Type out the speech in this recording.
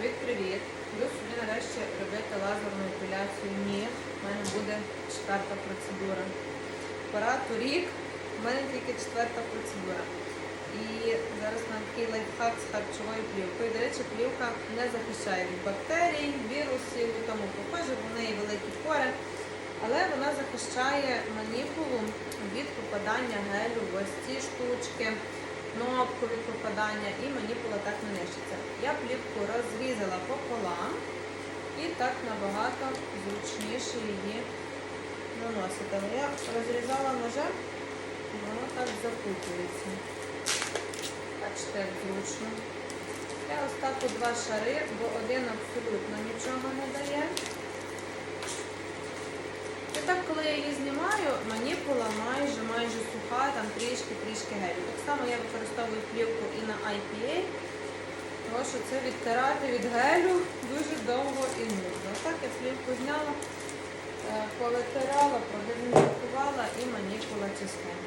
Привіт-привіт! Буду собі нарешті робити лазерну епіляцію ніг. У мене буде четверта процедура. Пора торік, у мене тільки четверта процедура. І зараз на такий лайфхак з харчовою плівкою. До речі, плівка не захищає від бактерій, вірусів і тому похоже, в неї великі пори. Але вона захищає маніпулу від попадання гелю в ось ці штучки, кнопку від попадання і маніпула так не нищиться. Я плівку розрізала пополам і так набагато зручніше її наносити. Я розрізала ножем воно так запутується. Бачите, як зручно. Я ось два шари, бо один абсолютно нічого не дає. І так, коли я знімаю, маніпула майже майже суха, там трішки-трішки гелю. Так само я використовую плівку і на IPA, тому що це відтирати від гелю дуже довго і нудно. Так я плівку зняла, е, повитирала, продезінфікувала і маніпула чистенька.